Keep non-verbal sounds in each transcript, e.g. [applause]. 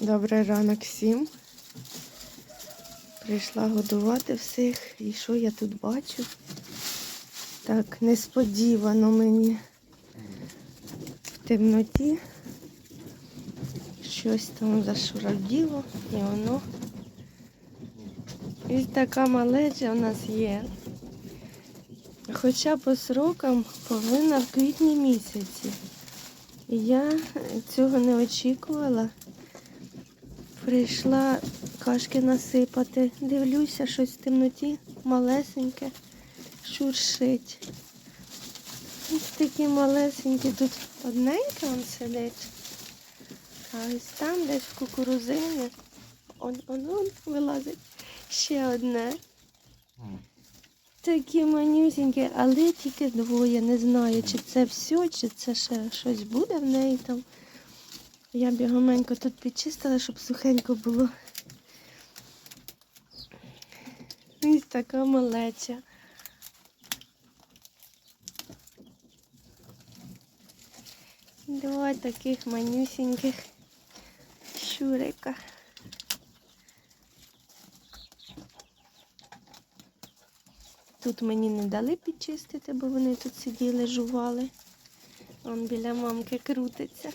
Добрий ранок всім. Прийшла годувати всіх. І що я тут бачу? Так, несподівано мені в темноті. Щось там зашуроділо і воно. І така малеча у нас є. Хоча по срокам повинна в квітні місяці. Я цього не очікувала. Прийшла кашки насипати. Дивлюся, щось в темноті малесеньке, шуршить. Ось такі малесенькі. Тут одненьке он сидить. А ось там десь в кукурузині. Он, он, он вилазить. Ще одне. Такі манюсінькі, але тільки двоє. Не знаю, чи це все, чи це ще щось буде в неї там. Я бігоменько тут підчистила, щоб сухенько було. Ось така малеча. Два таких манюсіньких щурика. Тут мені не дали підчистити, бо вони тут сиділи, жували. Он біля мамки крутиться.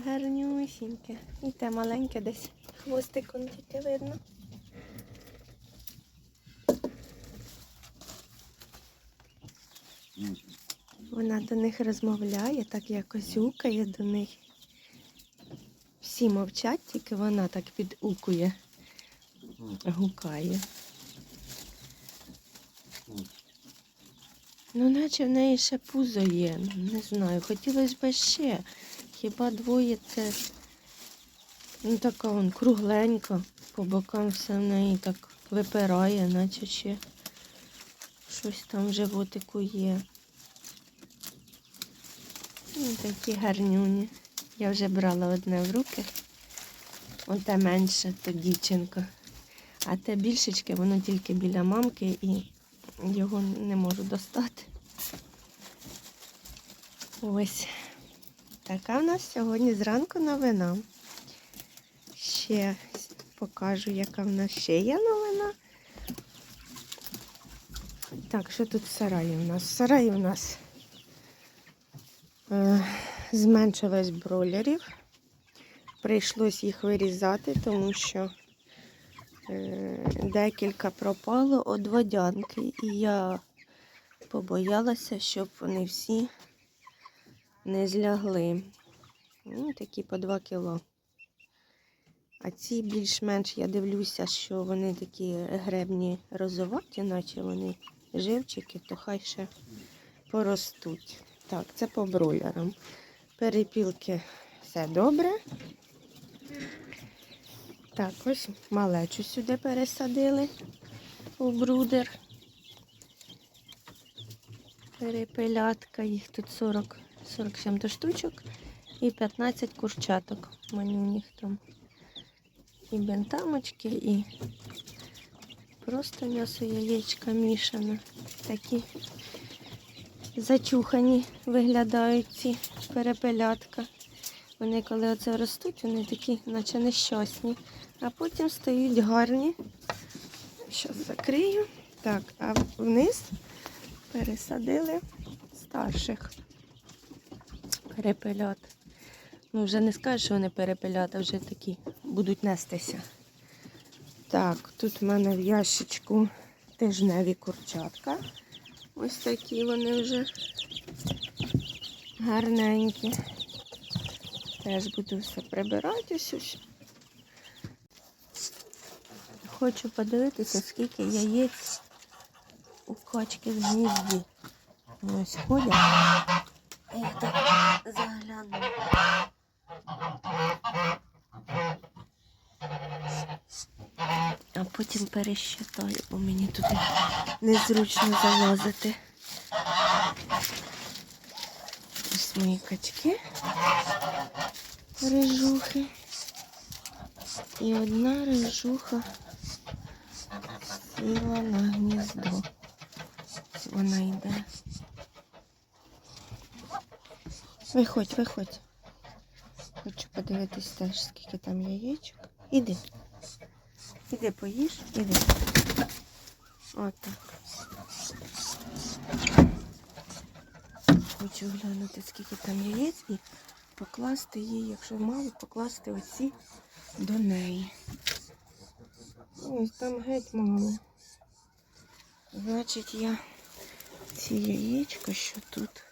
Гарнюсіньке. І те маленьке десь. Хвостиком тільки видно. Вона до них розмовляє, так якось гукає до них. Всі мовчать, тільки вона так підукує, гукає. Ну, наче в неї ще пузо є. Не знаю, хотілося б ще. Хіба двоє це ну, така вон кругленька, по бокам все в неї так випирає, наче ще щось там в животику є. Ну, такі гарнюні. Я вже брала одне в руки. Оте менше, то дівчинка. А те більшечке, воно тільки біля мамки і його не можу достати. Ось. Така в нас сьогодні зранку новина. Ще покажу, яка в нас ще є новина. Так, що тут в сараї у нас? В сараї у нас е, зменшилось бройлерів. Прийшлось їх вирізати, тому що е, декілька пропало від водянки. І я побоялася, щоб вони всі не злягли. Ну, такі по 2 кіло. А ці більш-менш я дивлюся, що вони такі гребні розуваті, наче вони живчики, то хай ще поростуть. Так, це по бройлерам. Перепілки все добре. Так, ось малечу сюди пересадили у брудер. Перепелятка, їх тут 40, 47 то штучок і 15 курчаток. Манюніх там. І бентамочки, і просто м'ясо яєчка мішане. Такі зачухані виглядають ці перепелятка. Вони коли оце ростуть, вони такі, наче нещасні. А потім стають гарні. Зараз закрию. Так, а вниз пересадили старших перепелят. Ну, вже не скажу, що вони перепелята, вже такі будуть нестися. Так, тут в мене в ящичку тижневі курчатка. Ось такі вони вже гарненькі. Теж буду все прибирати ось. Хочу подивитися, скільки яєць у качки в гнізді. Ось ходять. Я так загляну. А потім пересчитаю, бо мені туди незручно залазити. Ось мої качки, рижухи. І одна рижуха сіла на гніздо. Вона йде. Виходь, виходь. Хочу подивитись теж, скільки там яєчок. Іди. Іди поїж, іди. Отак. Хочу глянути, скільки там яєць і покласти її, якщо мало, покласти оці до неї. Ось там геть мало. Значить, я ці яєчка, що тут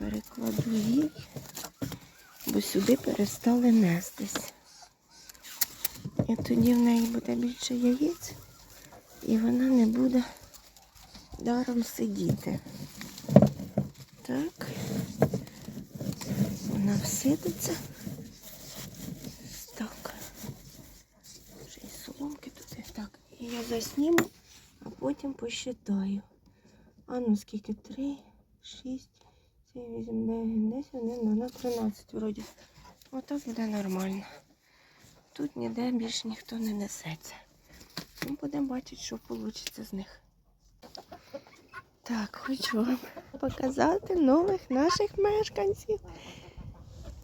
перекладу їй, бо сюди перестали нестись. І тоді в неї буде більше яєць, і вона не буде даром сидіти. Так. Вона всидиться. Так. Вже і соломки тут. Так. І я засніму, а потім посчитаю. А ну скільки? Три, шість, сім, вісім, дев'ять, десять, один, на 13 вроді. Отак буде нормально. Тут ніде більше ніхто не несеться. Ну, будемо бачити, що вийде з них. Так, хочу вам показати нових наших мешканців.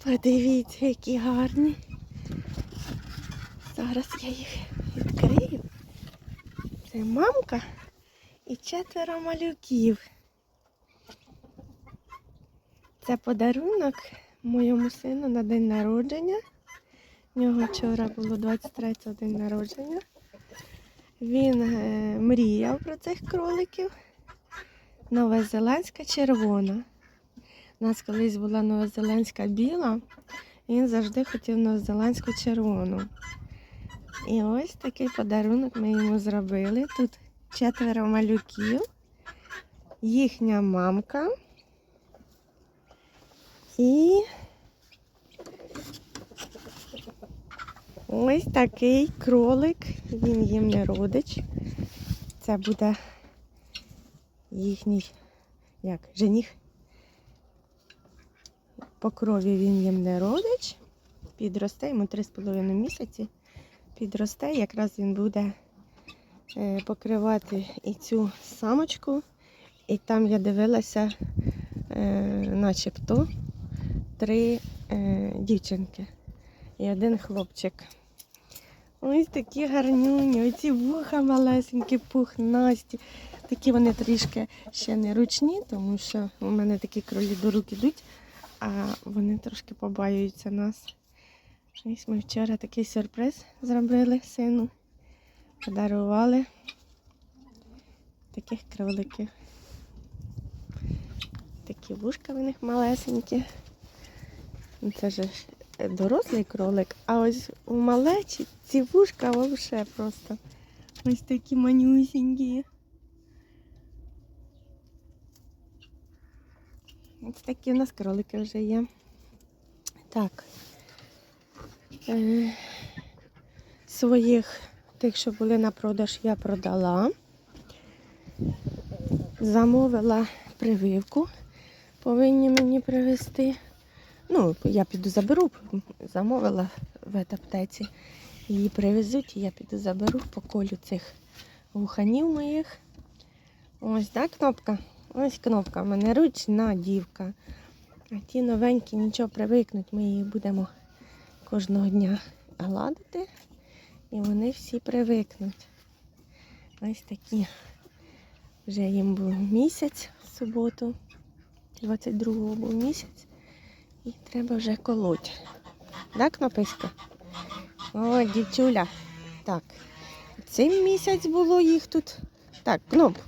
Подивіться, які гарні. Зараз я їх відкрию. Це мамка і четверо малюків. Це подарунок моєму сину на день народження. У нього вчора було 23 день народження. Він е, мріяв про цих кроликів. Новозеландська червона. У нас колись була новозеландська біла, він завжди хотів новозеландську червону. І ось такий подарунок ми йому зробили. Тут четверо малюків, їхня мамка. І ось такий кролик. Він їм не родич. Це буде їхній як, жених. По крові він їм не родич. Підросте йому 3,5 місяці. Підросте, якраз він буде е, покривати і цю самочку. І там я дивилася, е, начебто, три е, дівчинки і один хлопчик. Ось такі гарнюні, оці вуха малесенькі, пухнасті. Такі вони трішки ще не ручні, тому що у мене такі кролі до рук ідуть, а вони трошки побаюються нас. Ось ми вчора такий сюрприз зробили сину. Подарували таких кроликів. Такі вушка в них малесенькі. Ну, Це ж дорослий кролик, а ось у малечі ці вушка взагалі просто ось такі манюсінькі. Ось такі у нас кролики вже є. Так. Е, своїх тих, що були на продаж, я продала. Замовила прививку. Повинні мені привезти. Ну, я піду заберу, замовила в аптеці. Її привезуть, і я піду заберу, поколю цих вуханів моїх. Ось, так, кнопка? Ось кнопка. У мене ручна дівка. А ті новенькі нічого привикнуть, ми їх будемо кожного дня гладити. І вони всі привикнуть. Ось такі. Вже їм був місяць в суботу. 22-го був місяць. І треба вже колоть. Так, кнописька? О, дівчуля. Так. Цей місяць було їх тут. Так, кноп,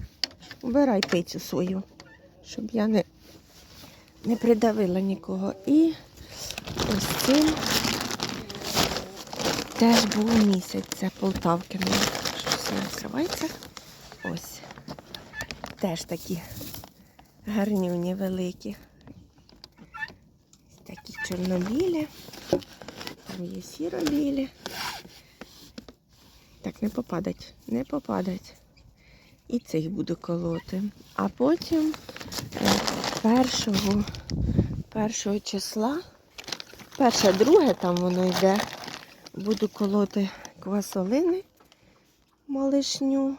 убирай пицю свою, щоб я не, не придавила нікого. І ось цим теж був місяць. Це Полтавки. Ну, Щось не. Ось. Теж такі гарнюні великі. Чорнобілі. Там є сіробілі. Так, не попадать, не попадать. І цих буду колоти. А потім е, першого, першого числа, перше, друге там воно йде, буду колоти квасолини малишню.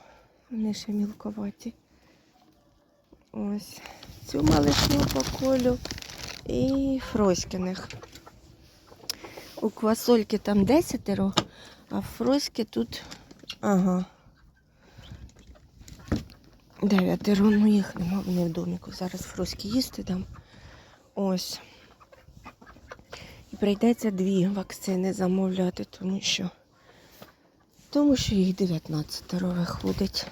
Вони ще мілковаті. Ось цю малишню поколю і фроськиних. У квасольки там десятеро, а в фроськи тут. Ага. Дев'ятеро, ну їх нема, вони в доміку. Зараз фроськи їсти дам. Ось. І прийдеться дві вакцини замовляти, тому що, тому що їх 19 виходить.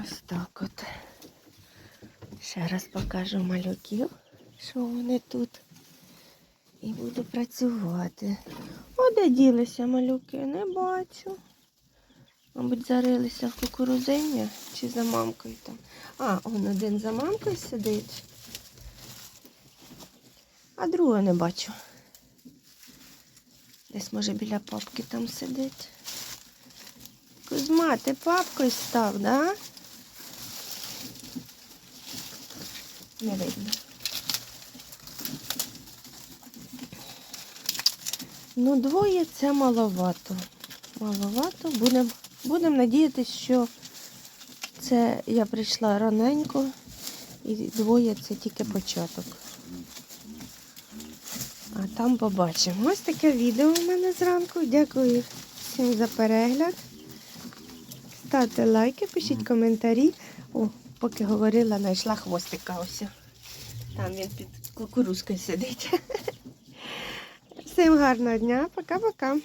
Ось так от. Ще раз покажу малюків, що вони тут. І буду працювати. О, де ділися малюки? Не бачу. Мабуть, зарилися в кукурузині чи за мамкою там. А, он один за мамкою сидить. А другого не бачу. Десь, може, біля папки там сидить. Кузьма, ти папкою став, да? Не видно. Ну, двоє це маловато. Маловато. Будемо будем надіятися, що це я прийшла раненько і двоє це тільки початок. А там побачимо. Ось таке відео у мене зранку. Дякую всім за перегляд. Ставте лайки, пишіть коментарі. О, поки говорила, знайшла хвостика ось. Там він під кукурузкою сидить. [laughs] Всім гарного дня, пока-пока.